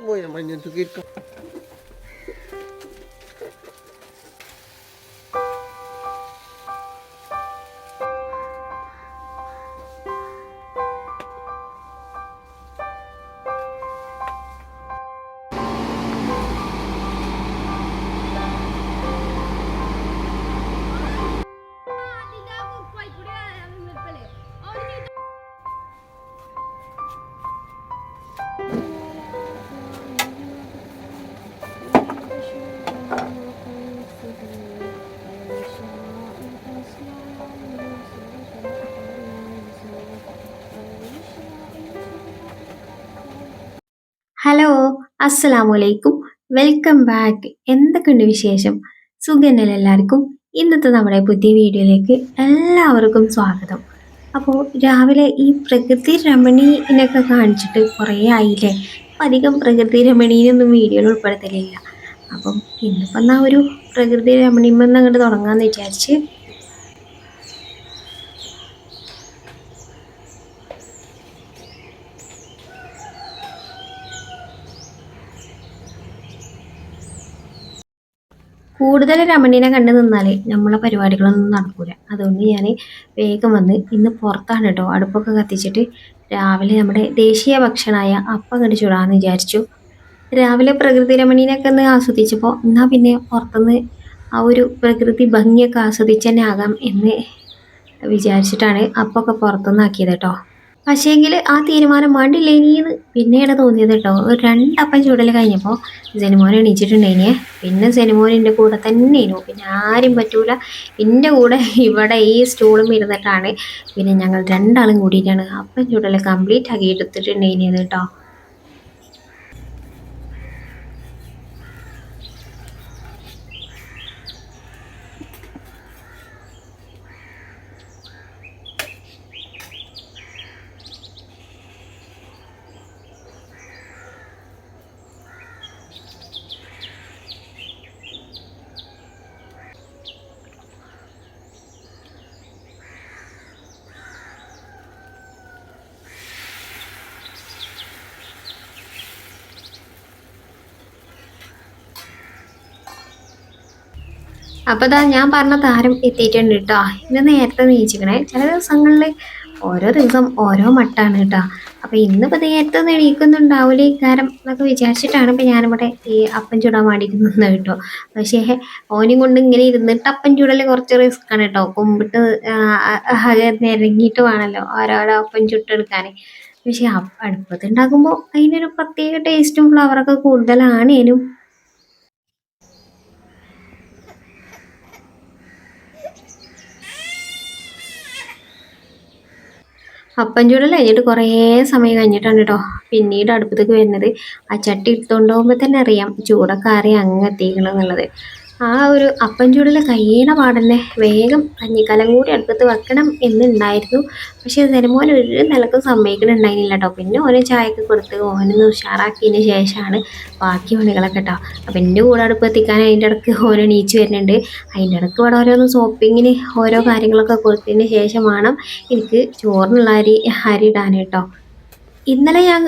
Voy a mañana tu hello അസ്സലാമു അലൈക്കും welcome back. എന്തൊക്കെയുണ്ട് വിശേഷം? സുഖന്നല്ലേ എല്ലാവർക്കും? ഇന്നത്തെ നമ്മുടെ പുതിയ വീഡിയോയിലേക്ക് എല്ലാവർക്കും സ്വാഗതം. അപ്പോൾ രാവിലെ ഈ പ്രകൃതി രമണീനൊക്കെ കാണിച്ചിട്ട് കുറേ ആയില്ലേ? അപ്പം അധികം പ്രകൃതി രമണീനൊന്നും വീഡിയോയിൽ ഉൾപ്പെടുത്തലില്ല. അപ്പം ഇന്നിപ്പം എന്നാൽ ഒരു പ്രകൃതി രമണീമെന്ന് അങ്ങോട്ട് തുടങ്ങാമെന്ന് വിചാരിച്ച് കൂടുതൽ രമണീനെ കണ്ടു നിന്നാൽ നമ്മളെ പരിപാടികളൊന്നും നടക്കൂല. അതുകൊണ്ട് ഞാൻ വേഗം വന്ന് ഇന്ന് പുറത്താണ് കേട്ടോ അടുപ്പൊക്കെ കത്തിച്ചിട്ട് രാവിലെ നമ്മുടെ ദേശീയ ഭക്ഷണമായ അപ്പം കണ്ട് ചൂടാന്ന് വിചാരിച്ചു. രാവിലെ പ്രകൃതി രമണീനൊക്കെ ഒന്ന് ആസ്വദിച്ചപ്പോൾ എന്നാൽ പിന്നെ പുറത്തുനിന്ന് ആ ഒരു പ്രകൃതി ഭംഗിയൊക്കെ ആസ്വദിച്ച് തന്നെ ആകാം എന്ന് വിചാരിച്ചിട്ടാണ് അപ്പൊക്കെ പുറത്തുനിന്ന് ആക്കിയത് കേട്ടോ പക്ഷേങ്കിൽ ആ തീരുമാനം വേണ്ടില്ല ഇനിയെന്ന് പിന്നെയാണ് തോന്നിയത് കേട്ടോ ഒരു രണ്ടപ്പം ചൂടൽ കഴിഞ്ഞപ്പോൾ സെനിമോൻ എണീച്ചിട്ടുണ്ടേനെ പിന്നെ സെനിമോൻ കൂടെ തന്നെ ഇനു പിന്നെ ആരും പറ്റൂല. എന്റെ കൂടെ ഇവിടെ ഈ സ്റ്റൂളും ഇരുന്നിട്ടാണ് പിന്നെ ഞങ്ങൾ രണ്ടാളും കൂടിയിട്ടാണ് അപ്പം ചൂടൽ കംപ്ലീറ്റ് ആക്കി എടുത്തിട്ടുണ്ടേനിയത് കേട്ടോ അപ്പോൾ ഞാൻ പറഞ്ഞ താരം എത്തിയിട്ടുണ്ട് കേട്ടോ ഇന്ന് നേരത്തെ നീച്ചിക്കണേ. ചില ദിവസങ്ങളിൽ ഓരോ ദിവസം ഓരോ മട്ടാണ് കേട്ടോ അപ്പോൾ ഇന്നിപ്പോൾ നേരത്തെ എണീക്കുന്നുണ്ടാവില്ല ഇക്കാരം എന്നൊക്കെ വിചാരിച്ചിട്ടാണ് ഇപ്പോൾ ഞാനിവിടെ ഈ അപ്പം ചൂടാൻ നിന്നത് കേട്ടോ പക്ഷേ ഓനും കൊണ്ട് ഇങ്ങനെ ഇരുന്നിട്ട് അപ്പം ചൂടൽ കുറച്ച് റിസ്ക് ആണ് കേട്ടോ കുമ്പിട്ട് നിരങ്ങിയിട്ട് വേണമല്ലോ ഓരോരോ അപ്പം ചുട്ടെടുക്കാൻ പക്ഷേ അടുപ്പത്തുണ്ടാക്കുമ്പോൾ അതിനൊരു പ്രത്യേക ടേസ്റ്റും ഫ്ലവറൊക്കെ കൂടുതലാണ്. അപ്പം ചൂടൽ കഴിഞ്ഞിട്ട് കുറേ സമയം കഴിഞ്ഞിട്ടാണ് കേട്ടോ പിന്നീട് അടുപ്പത്തേക്ക് വരുന്നത്. ആ ചട്ടി എടുത്തുകൊണ്ട് പോകുമ്പോൾ തന്നെ അറിയാം ചൂടൊക്കെ അറിയാം അങ്ങ് എത്തിക്കണമെന്നുള്ളത് ആ ഒരു അപ്പം ചൂടിൽ കഴിയണ പാടന്നെ വേഗം കഞ്ഞിക്കലം കൂടി അടുപ്പത്ത് വെക്കണം എന്നുണ്ടായിരുന്നു. പക്ഷേ തരുമോൻ ഒരു നിലക്കും സമ്മതിക്കണുണ്ടായിരുന്നില്ല കേട്ടോ. പിന്നെ ഓരോ ചായക്ക് കൊടുത്ത് ഓനൊന്ന് ഉഷാറാക്കിയതിന് ശേഷമാണ് ബാക്കി പണികളൊക്കെ കേട്ടോ. അപ്പം എന്റെ കൂടെ അടുപ്പ് എത്തിക്കാൻ അതിന്റെ ഇടയ്ക്ക് ഓരോ നീച്ച് വരുന്നുണ്ട്. അതിന്റെ ഇടയ്ക്ക് ഇവിടെ ഓരോന്ന് സോപ്പിങ്ങിന് ഓരോ കാര്യങ്ങളൊക്കെ കൊടുത്തതിന് ശേഷം വേണം എനിക്ക് ചോറിനുള്ള അരി അരി ഇടാൻ കേട്ടോ. ഇന്നലെ ഞാൻ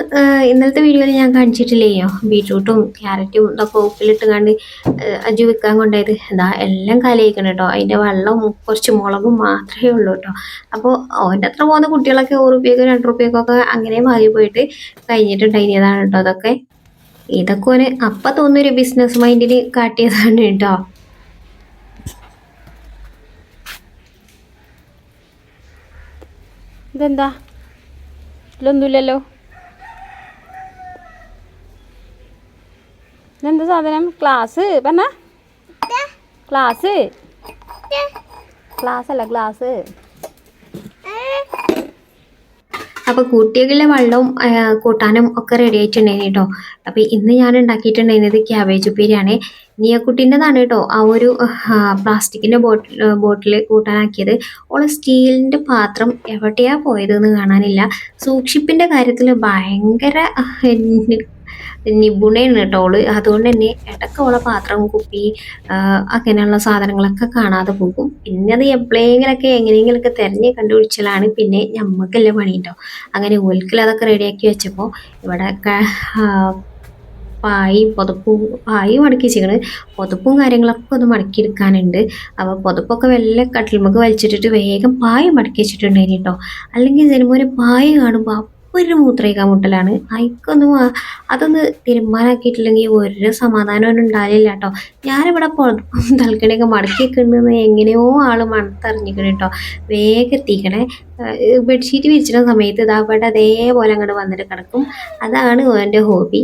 ഇന്നലത്തെ വീഡിയോയിൽ ഞാൻ കാണിച്ചിട്ടില്ലേയോ ബീട്രൂട്ടും ക്യാരറ്റും ഇതൊക്കെ ഉപ്പിലിട്ട് കണ്ട് അജു വെക്കാൻ കൊണ്ടായത്. എന്താ എല്ലാം കലയിക്കണം കേട്ടോ അതിന്റെ വെള്ളവും കുറച്ച് മുളകും മാത്രമേ ഉള്ളൂ കേട്ടോ അപ്പോൾ അവന്റെ അത്ര പോകുന്ന കുട്ടികളൊക്കെ ഒരു റുപ്യക്കോ രണ്ട് റുപ്യക്കൊക്കെ അങ്ങനെ വാങ്ങി പോയിട്ട് കഴിഞ്ഞിട്ടുണ്ടായിരുന്നതാണ് കേട്ടോ അതൊക്കെ. ഇതൊക്കെ ഓന് അപ്പം തോന്നുന്നൊരു ബിസിനസ് മൈൻഡിൽ കാട്ടിയതാണ് കേട്ടോ ഇതെന്താ? ഇതിലൊന്നുമില്ലല്ലോ ഇതെന്താ സാധനം? ക്ലാസ് പറഞ്ഞ. ക്ലാസ് ക്ലാസ് അല്ല ഗ്ലാസ് അപ്പോൾ കുട്ടികളിലെ വെള്ളവും കൂട്ടാനും ഒക്കെ റെഡി ആയിട്ടുണ്ടായിരുന്നു കേട്ടോ അപ്പോൾ ഇന്ന് ഞാൻ ഉണ്ടാക്കിയിട്ടുണ്ടായിരുന്നത് ക്യാബേജ് ഉപ്പേരിയാണ്. നിയക്കുട്ടീന്റെതാണ് കേട്ടോ ആ ഒരു പ്ലാസ്റ്റിക്കിന്റെ ബോട്ടിൽ ബോട്ടിൽ കൂട്ടാനാക്കിയത്. ഓളെ സ്റ്റീലിന്റെ പാത്രം എവിടെയാണ് പോയതെന്ന് കാണാനില്ല. സൂക്ഷിപ്പിന്റെ കാര്യത്തിൽ ഭയങ്കര നിപുണയാണ് കേട്ടോ ഓൾ. അതുകൊണ്ട് തന്നെ ഇടയ്ക്ക് ഓളെ പാത്രം കുപ്പി അങ്ങനെയുള്ള സാധനങ്ങളൊക്കെ കാണാതെ പോകും. പിന്നെ അത് എപ്പോഴെങ്കിലൊക്കെ എങ്ങനെയെങ്കിലൊക്കെ തിരഞ്ഞ് കണ്ടുപിടിച്ചാലാണ് പിന്നെ ഞമ്മക്കല്ലേ പണി കേട്ടോ അങ്ങനെ ഓൽക്കിൽ അതൊക്കെ റെഡിയാക്കി വെച്ചപ്പോൾ ഇവിടെ പായി ആ, പുതപ്പും പായും മടക്കി വെച്ചിരിക്കണ് പുതപ്പും കാര്യങ്ങളൊക്കെ ഒന്ന് മടക്കി എടുക്കാനുണ്ട്. അപ്പോൾ പുതപ്പൊക്കെ വല്ല കട്ടിൽമൊക്കെ വലിച്ചിട്ടിട്ട് വേഗം പായ മടക്കി വെച്ചിട്ടുണ്ടായിരുന്നു കേട്ടോ അല്ലെങ്കിൽ ഇതിനുപോലെ പായ കാണുമ്പോൾ ഒരു മൂത്രയിക്കാൻ മുട്ടലാണ്. അയക്കൊന്നും അതൊന്ന് തീരുമാനമാക്കിയിട്ടില്ലെങ്കിൽ ഒരു സമാധാനം ഉണ്ടാവില്ല കേട്ടോ ഞാനിവിടെ തൽക്കണിയൊക്കെ മടക്കി വെക്കണെന്ന് എങ്ങനെയോ ആൾ മണത്തറിഞ്ഞിക്കണേ കേട്ടോ വേഗം എത്തിക്കണേ. ബെഡ്ഷീറ്റ് വിരിച്ചിടുന്ന സമയത്ത് ഇതാ അവിടെ അതേപോലെ അങ്ങോട്ട് വന്നിട്ട് കിടക്കും. അതാണ് എന്റെ ഹോബി.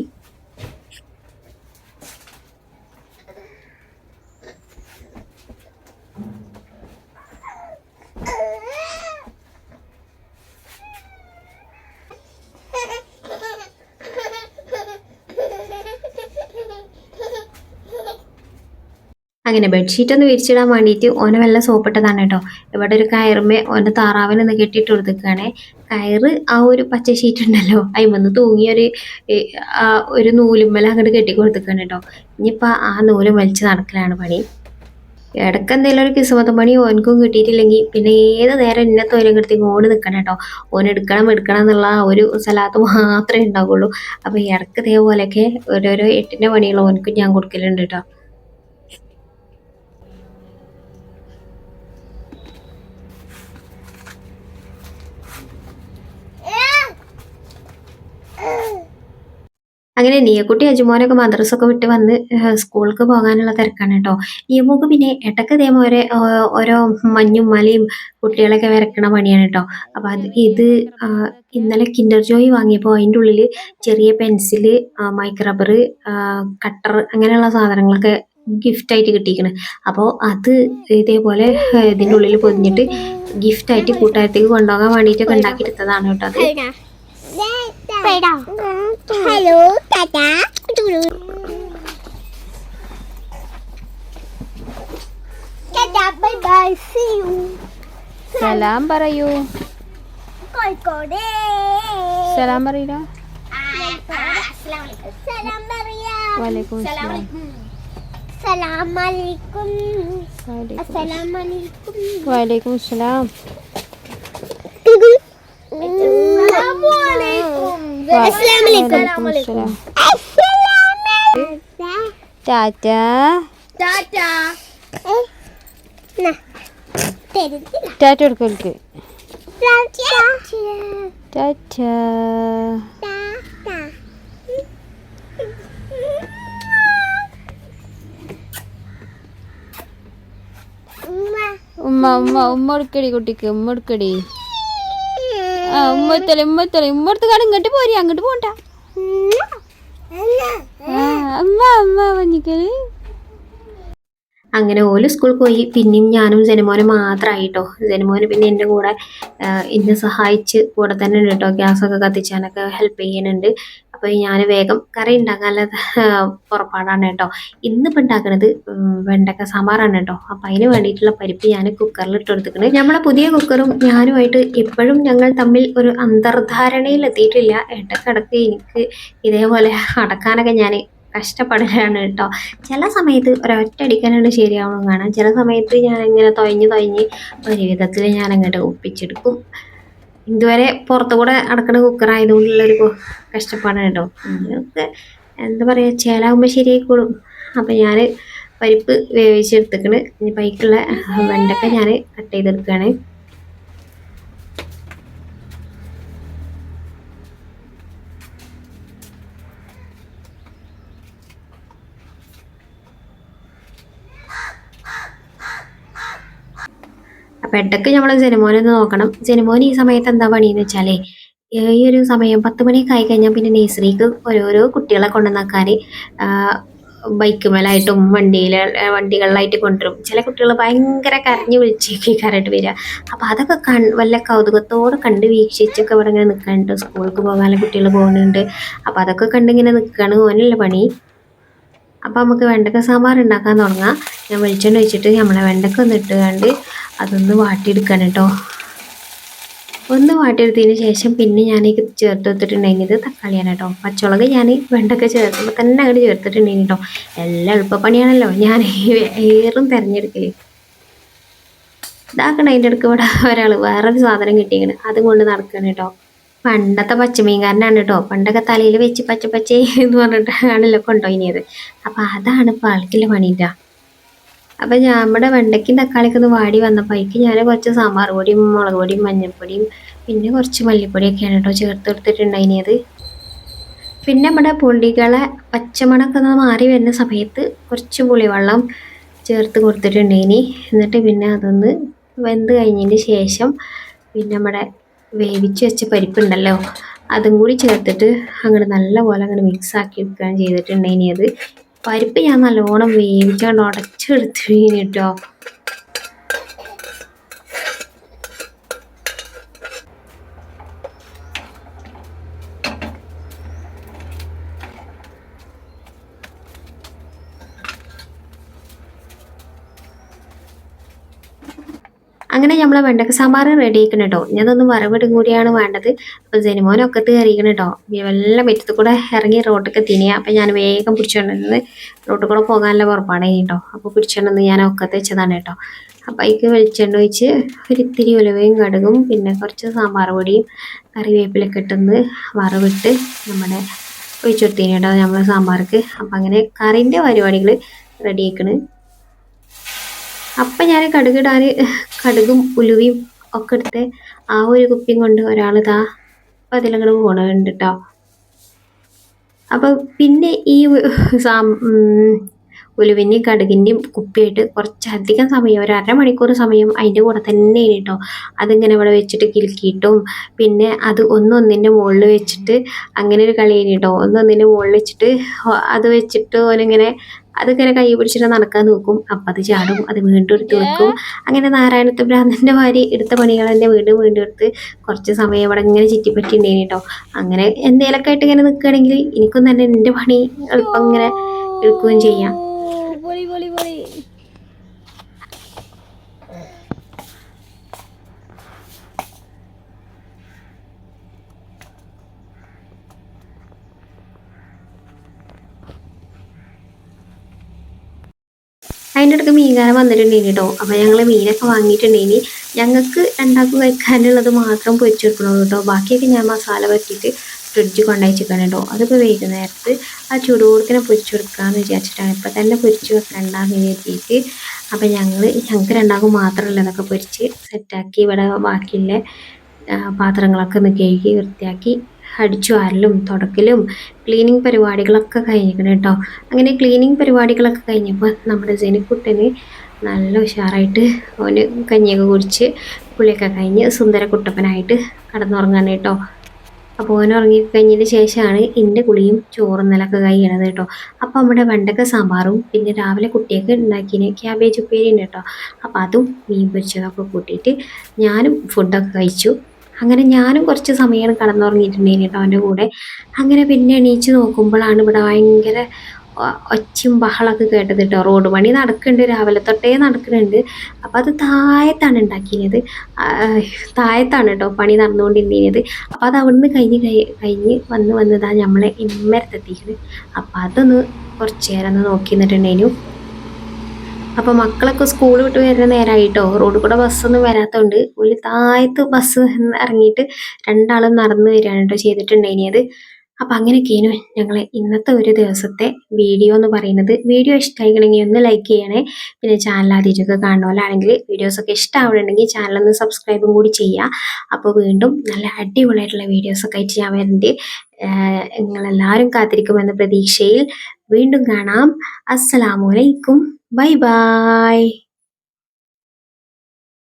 അങ്ങനെ ബെഡ്ഷീറ്റ് ഒന്ന് വിരിച്ചിടാൻ വേണ്ടിയിട്ട് ഓന വല്ല സോപ്പിട്ടതാണ് കേട്ടോ ഇവിടെ ഒരു കയറുമേ ഓന്റെ താറാവിനെ ഒന്ന് കെട്ടിയിട്ട് കൊടുത്തേക്കാണേ കയറ് ആ ഒരു പച്ച ഷീറ്റ് ഉണ്ടല്ലോ അതിമന്ന് വന്ന് ഒരു നൂലുമ്മല അങ്ങോട്ട് കെട്ടി കൊടുത്തേക്കാണ് കേട്ടോ ഇനിയിപ്പോൾ ആ നൂലും വലിച്ച് നടക്കലാണ് പണി. ഇടയ്ക്ക് എന്തെങ്കിലും ഒരു കിസ്മത്ത് പണി ഓനക്കും കിട്ടിയിട്ടില്ലെങ്കിൽ പിന്നെ ഏത് നേരം ഇന്ന തൊയിലും കിടത്തി ഓടി നിൽക്കണം കേട്ടോ ഓൻ എടുക്കണം എടുക്കണം എന്നുള്ള ഒരു സ്ഥലത്ത് മാത്രമേ ഉണ്ടാവുള്ളൂ. അപ്പോൾ ഇടയ്ക്ക് ഇതേപോലെയൊക്കെ ഓരോരോ എട്ടിന്റെ പണികൾ ഓനക്കും ഞാൻ കൊടുക്കലുണ്ട് കേട്ടോ അങ്ങനെ നീയക്കുട്ടി അജുമോനൊക്കെ മദ്രസൊക്കെ വിട്ട് വന്ന് സ്കൂൾക്ക് പോകാനുള്ള തിരക്കാണ് കേട്ടോ നിയമക്ക് പിന്നെ ഇടയ്ക്ക് ഇതേപോലെ ഓരോ മഞ്ഞും മലയും കുട്ടികളൊക്കെ വരക്കണ പണിയാണ് കേട്ടോ അപ്പൊ അത് ഇത് ഇന്നലെ കിൻഡർ ജോയ് വാങ്ങിയപ്പോൾ അതിന്റെ ഉള്ളിൽ ചെറിയ പെൻസിൽ മൈക്രബർ റബ്ബർ കട്ടർ അങ്ങനെയുള്ള സാധനങ്ങളൊക്കെ ഗിഫ്റ്റായിട്ട് കിട്ടിയിരിക്കണ് അപ്പോൾ അത് ഇതേപോലെ ഇതിന്റെ ഉള്ളിൽ പൊതിഞ്ഞിട്ട് ഗിഫ്റ്റായിട്ട് ആയിട്ട് കൂട്ടുകാരത്തേക്ക് കൊണ്ടുപോകാൻ വേണ്ടിയിട്ടൊക്കെ ഉണ്ടാക്കിയെടുത്തതാണ് കേട്ടോ അത്. Halo, Tata. Tata, bye bye. See you. Salam Barayu. Koi kore. Salam barira. Salam Barayu. Waalaikumsalam. Assalamualaikum. Assalamualaikum. Waalaikumsalam. Tata. Tata. Tata ഉമ്മ. ഉമ്മ ഉമ്മ എടുക്കടി കുട്ടിക്ക് ഉമ്മ എടുക്കടി ആ ഉമ്മ എത്തല ഉമ്മ എത്തല കാട് ഇങ്ങോട്ട് പോരി അങ്ങോട്ട് പോണ്ട. അമ്മ അമ്മ വന്നിക്കൽ. അങ്ങനെ ഓൽ സ്കൂളിൽ പോയി. പിന്നെയും ഞാനും ജനമോനും മാത്രമായിട്ടോ ജനമോന് പിന്നെ എന്റെ കൂടെ എന്നെ സഹായിച്ച് കൂടെ തന്നെ ഉണ്ട് കേട്ടോ ഗ്യാസൊക്കെ കത്തിച്ചാനൊക്കെ ഹെൽപ്പ് ചെയ്യുന്നുണ്ട്. അപ്പോൾ ഞാൻ വേഗം കറി ഉണ്ടാക്കാനുള്ള പുറപ്പാടാണ് കേട്ടോ. ഇന്നിപ്പോൾ ഉണ്ടാക്കുന്നത് വെണ്ടക്ക സാമ്പാറാണ് കേട്ടോ. അപ്പം അതിന് വേണ്ടിയിട്ടുള്ള പരിപ്പ് ഞാൻ കുക്കറിൽ ഇട്ട് കൊടുത്തിട്ടുണ്ട് നമ്മളെ പുതിയ കുക്കറും ഞാനുമായിട്ട് ഇപ്പോഴും ഞങ്ങൾ തമ്മിൽ ഒരു അന്തർധാരണയിൽ എത്തിയിട്ടില്ല. ഇടക്കിടക്ക് എനിക്ക് ഇതേപോലെ അടക്കാനൊക്കെ ഞാൻ കഷ്ടപ്പെടുകയാണ് കേട്ടോ. ചില സമയത്ത് ഒരൊറ്റ അടിക്കാനാണ് ശരിയാവണം കാണാം. ചില സമയത്ത് ഞാൻ ഇങ്ങനെ തൊയഞ്ഞ് തൊയഞ്ഞ് ഒരു വിധത്തിൽ ഞാൻ അങ്ങോട്ട് ഒപ്പിച്ചെടുക്കും. ഇതുവരെ പുറത്തു കൂടെ അടക്കണ കുക്കറായതുകൊണ്ടുള്ളൊരു കൊ- കഷ്ടപ്പാടാണ് കേട്ടോ ഇതൊക്കെ എന്താ പറയുക ചേലാകുമ്പോൾ ശരിയായിക്കോളും. അപ്പം ഞാൻ പരിപ്പ് വേവിച്ചെടുത്തേക്കണ്. ഇനി പൈക്കുള്ള വെണ്ടക്ക ഞാൻ കട്ട് ചെയ്തെടുക്കുകയാണ് അപ്പം ഇടയ്ക്ക് നമ്മൾ ജനമോനൊന്ന് നോക്കണം. ജനമോൻ ഈ സമയത്ത് എന്താ പണിയെന്ന് വെച്ചാലേ ഈ ഒരു സമയം പത്ത് മണിയൊക്കെ ആയി കഴിഞ്ഞാൽ പിന്നെ നേഴ്സറിക്ക് ഓരോരോ കുട്ടികളെ കൊണ്ടുവന്നാക്കാൻ ബൈക്ക് മേലായിട്ടും വണ്ടിയിൽ വണ്ടികളിലായിട്ട് കൊണ്ടുവരും. ചില കുട്ടികൾ ഭയങ്കര കരഞ്ഞു വിളിച്ചേക്ക് കരട്ട് വരിക അപ്പം അതൊക്കെ കൺ വല്ല കൗതുകത്തോടെ കണ്ട് വീക്ഷിച്ചൊക്കെ ഇവിടെ ഇങ്ങനെ നിൽക്കാനുണ്ട് സ്കൂൾക്ക് പോകാനുള്ള കുട്ടികൾ പോകുന്നുണ്ട്. അപ്പം അതൊക്കെ കണ്ടിങ്ങനെ നിൽക്കുകയാണ് ഓനല്ല പണി. അപ്പം നമുക്ക് വെണ്ടക്ക സാമ്പാർ ഉണ്ടാക്കാൻ തുടങ്ങാം. ഞാൻ വെളിച്ചെണ്ണ വെച്ചിട്ട് നമ്മളെ വെണ്ടക്ക ഒന്ന് ഇട്ടുകൊണ്ട് അതൊന്ന് വാട്ടിയെടുക്കണം കേട്ടോ. ഒന്ന് വാട്ടിയെടുത്തതിന് ശേഷം പിന്നെ ഞാൻ ചേർത്ത് വെച്ചിട്ടുണ്ടെങ്കിൽ തക്കാളിയാണ് കേട്ടോ. പച്ചമുളക് ഞാൻ വെണ്ടക്ക ചേർക്കുമ്പോൾ തന്നെ അങ്ങോട്ട് ചേർത്തിട്ടുണ്ടെങ്കിൽ കേട്ടോ. എല്ലാം എളുപ്പപ്പണിയാണല്ലോ. ഞാൻ ഏറും തിരഞ്ഞെടുക്കൽ. ഇതാക്കണം അതിന്റെ ഇടയ്ക്ക് ഇവിടെ ഒരാൾ വേറൊരു സാധനം കിട്ടിയിങ്ങനെ അതും കൊണ്ട് നടക്കണം കേട്ടോ. പണ്ടത്തെ പച്ചമീൻകാരനാണ് കേട്ടോ പണ്ടൊക്കെ തലയിൽ വെച്ച് പച്ച പച്ച എന്ന് പറഞ്ഞിട്ടാണല്ലോ കൊണ്ടുപോയിനിയത് അപ്പം അതാണ് ഇപ്പോൾ ആൾക്കില്ല പണിയില്ല. അപ്പം നമ്മുടെ വെണ്ടയ്ക്കും തക്കാളിയൊക്കെ ഒന്ന് വാടി വന്നപ്പോൾ അതിക്ക് ഞാൻ കുറച്ച് സാമ്പാർ പൊടിയും മുളക് പൊടിയും മഞ്ഞൾപ്പൊടിയും പിന്നെ കുറച്ച് മല്ലിപ്പൊടിയൊക്കെയാണ് കേട്ടോ ചേർത്ത് കൊടുത്തിട്ടുണ്ടായിനിയത് പിന്നെ നമ്മുടെ പുള്ളികളെ പച്ചമണമൊക്കെ മാറി വരുന്ന സമയത്ത് കുറച്ച് പുളിവെള്ളം ചേർത്ത് കൊടുത്തിട്ടുണ്ടായിനി. എന്നിട്ട് പിന്നെ അതൊന്ന് വെന്ത് കഴിഞ്ഞതിന് ശേഷം പിന്നെ നമ്മുടെ വേവിച്ച് വെച്ച പരിപ്പുണ്ടല്ലോ. അതും കൂടി ചേർത്തിട്ട് അങ്ങോട്ട് നല്ലപോലെ അങ്ങോട്ട് മിക്സ് ആക്കി എടുക്കുകയാണ് ചെയ്തിട്ടുണ്ടെങ്കിൽ അത് പരിപ്പ് ഞാൻ നല്ലോണം വേവിച്ചാണ്ട് ഉടച്ചെടുത്തു കേട്ടോ അങ്ങനെ നമ്മളെ വെണ്ടക്ക സാമ്പാർ റെഡി ആക്കണം കേട്ടോ ഞാൻ അതൊന്ന് വറവിടും കൂടിയാണ് വേണ്ടത്. അപ്പോൾ ജനിമോനൊക്കെ കയറിക്കണം കേട്ടോ എല്ലാം വെറ്റത്ത് കൂടെ ഇറങ്ങി റോട്ടൊക്കെ തിനിയ അപ്പം ഞാൻ വേഗം പിടിച്ചോണ്ടിരുന്നത് റോട്ടിൽ കൂടെ പോകാനുള്ള ഉറപ്പാണ് കേട്ടോ അപ്പോൾ പിടിച്ചോണ്ടെന്ന് ഞാൻ ഒക്കത്ത് വെച്ചതാണ് കേട്ടോ അപ്പോൾ അതിക്ക് വെളിച്ചെണ്ണ ഒഴിച്ച് ഒരിത്തിരി ഉലവയും കടുകും പിന്നെ കുറച്ച് സാമ്പാർ പൊടിയും കറിവേപ്പിലൊക്കെ ഇട്ടൊന്ന് വറവിട്ട് നമ്മുടെ ഒഴിച്ചു കൊടുത്തേനെ കേട്ടോ നമ്മൾ സാമ്പാർക്ക്. അപ്പം അങ്ങനെ കറിന്റെ പരിപാടികൾ റെഡി ആക്കണ് അപ്പം ഞാൻ കടുകിടാൻ കടുകും ഉലുവയും ഒക്കെ എടുത്ത് ആ ഒരു കുപ്പിയും കൊണ്ട് ഒരാൾ ഇതാ അതിലങ്ങോട്ട് പോണുണ്ട് കേട്ടോ അപ്പോൾ പിന്നെ ഈ സാം ഉലുവിന്റെയും കടുകിന്റെയും കുപ്പിയായിട്ട് കുറച്ചധികം സമയം ഒരു അരമണിക്കൂർ സമയം അതിന്റെ കൂടെ തന്നെ കേട്ടോ അതിങ്ങനെ ഇവിടെ വെച്ചിട്ട് കിലുക്കിയിട്ടും പിന്നെ അത് ഒന്നൊന്നിന്റെ മുകളിൽ വെച്ചിട്ട് അങ്ങനെ ഒരു കളി കേട്ടോ ഒന്നൊന്നിന്റെ മുകളിൽ വെച്ചിട്ട് അത് വെച്ചിട്ട് ഓനിങ്ങനെ അതിങ്ങനെ കൈ പിടിച്ചിട്ട് നടക്കാൻ നോക്കും. അപ്പം അത് ചാടും. അത് വീണ്ടും എടുത്ത് വെക്കും. അങ്ങനെ നാരായണത്തെ ഭ്രാന്തന്റെ മാതിരി എടുത്ത പണികൾ തന്നെ വീണ്ടും വീണ്ടും എടുത്ത് കുറച്ച് സമയം ഇവിടെ ഇങ്ങനെ ചുറ്റിപ്പറ്റിണ്ടേനി കേട്ടോ അങ്ങനെ എന്തേലൊക്കെ ആയിട്ട് ഇങ്ങനെ നിൽക്കുകയാണെങ്കിൽ എനിക്കും തന്നെ എന്റെ പണി എളുപ്പം ഇങ്ങനെ എടുക്കുകയും ചെയ്യാം. അതിന്റെ അടുത്ത് മീൻകാരൻ വന്നിട്ടുണ്ടേനി കേട്ടോ അപ്പോൾ ഞങ്ങൾ മീനൊക്കെ വാങ്ങിയിട്ടുണ്ടേനി. ഞങ്ങൾക്ക് ഉണ്ടാക്കി കഴിക്കാനുള്ളത് മാത്രം പൊരിച്ചു കൊടുക്കണുള്ളൂ കേട്ടോ ബാക്കിയൊക്കെ ഞാൻ മസാല പറ്റിയിട്ട് ഫ്രിഡ്ജ് കൊണ്ടുവച്ചിരിക്കണം കേട്ടോ അതിപ്പോൾ വൈകുന്നേരത്ത് ആ ചൂടുകൂടത്തിനെ പൊരിച്ചു കൊടുക്കാമെന്ന് വിചാരിച്ചിട്ടാണ്. ഇപ്പം തന്നെ പൊരിച്ച് വെക്കണ്ടെന്ന് കരുതിയിട്ട് അപ്പം ഞങ്ങൾ ഞങ്ങൾക്ക് രണ്ടാൾക്കും മാത്രമുള്ളതൊക്കെ പൊരിച്ച് സെറ്റാക്കി ഇവിടെ ബാക്കിയുള്ള പാത്രങ്ങളൊക്കെ ഒന്ന് കഴുകി വൃത്തിയാക്കി അടിച്ചു വാരലും തുടക്കലും ക്ലീനിങ് പരിപാടികളൊക്കെ കഴിഞ്ഞിരിക്കണം കേട്ടോ അങ്ങനെ ക്ലീനിങ് പരിപാടികളൊക്കെ കഴിഞ്ഞപ്പോൾ നമ്മുടെ ജനിക്കുട്ടന് നല്ല ഉഷാറായിട്ട് ഓന് കഞ്ഞിയൊക്കെ കുടിച്ച് കുളിയൊക്കെ കഴിഞ്ഞ് സുന്ദര കുട്ടപ്പനായിട്ട് കടന്നുറങ്ങാൻ കേട്ടോ അപ്പോൾ ഓൻ ഉറങ്ങിക്കഴിഞ്ഞതിന് ശേഷമാണ് എന്റെ കുളിയും ചോറും നിലയ്ക്ക് കഴിയണത് കേട്ടോ അപ്പോൾ നമ്മുടെ വെണ്ടക്ക സാമ്പാറും പിന്നെ രാവിലെ കുട്ടിയൊക്കെ ഉണ്ടാക്കിയതിന് ക്യാബേജ് ഉപ്പേരി ഉണ്ട് കേട്ടോ അപ്പോൾ അതും മീൻ പൊരിച്ചതൊക്കെ കൂട്ടിയിട്ട് ഞാനും ഫുഡൊക്കെ കഴിച്ചു. അങ്ങനെ ഞാനും കുറച്ച് സമയം കടന്നുറങ്ങിയിട്ടുണ്ടായിരുന്നു കേട്ടോ അവന്റെ കൂടെ. അങ്ങനെ പിന്നെ എണീച്ച് നോക്കുമ്പോഴാണ് ഇവിടെ ഭയങ്കര ഒച്ചും ബഹളമൊക്കെ കേട്ടത് കേട്ടോ. റോഡ് പണി നടക്കുന്നുണ്ട് രാവിലെ തൊട്ടേ നടക്കുന്നുണ്ട്. അപ്പോൾ അത് താഴത്താണ് ഉണ്ടാക്കിയത്. താഴത്താണ് കേട്ടോ പണി നടന്നുകൊണ്ടിരുന്നത്. അപ്പോൾ അത് അവിടുന്ന് കഴിഞ്ഞ് കഴി കഴിഞ്ഞ് വന്ന് വന്നതാണ് നമ്മളെ ഇമ്മരത്തെത്തിക്കുന്നത് അപ്പോൾ അതൊന്ന് കുറച്ച് നേരം ഒന്ന് നോക്കി നിന്നിട്ടുണ്ടായിരുന്നു അപ്പോൾ മക്കളൊക്കെ സ്കൂൾ വിട്ട് വരുന്ന നേരമായിട്ടോ റോഡ് കൂടെ ബസ്സൊന്നും വരാത്തതുകൊണ്ട് ഒരു താഴത്ത് ബസ് ഇറങ്ങിയിട്ട് രണ്ടാളും നടന്നു വരികയാണ് കേട്ടോ ചെയ്തിട്ടുണ്ടായിനിയത് അപ്പം അങ്ങനെയൊക്കെയാണ് ഞങ്ങൾ ഇന്നത്തെ ഒരു ദിവസത്തെ വീഡിയോ എന്ന് പറയുന്നത്. വീഡിയോ ഇഷ്ടമായിക്കണമെങ്കിൽ ഒന്ന് ലൈക്ക് ചെയ്യണേ. പിന്നെ ചാനൽ ആദ്യമൊക്കെ കാണുന്നവരാണെങ്കിൽ വീഡിയോസൊക്കെ ഇഷ്ടമാവുന്നുണ്ടെങ്കിൽ ചാനലൊന്ന് സബ്സ്ക്രൈബും കൂടി ചെയ്യുക. അപ്പോൾ വീണ്ടും നല്ല അടിപൊളിയായിട്ടുള്ള വീഡിയോസൊക്കെ ആയിട്ട് ഞാൻ വരുന്നുണ്ട് നിങ്ങളെല്ലാവരും കാത്തിരിക്കുമെന്ന പ്രതീക്ഷയിൽ വീണ്ടും കാണാം. അസ്സലാമു Bye-bye.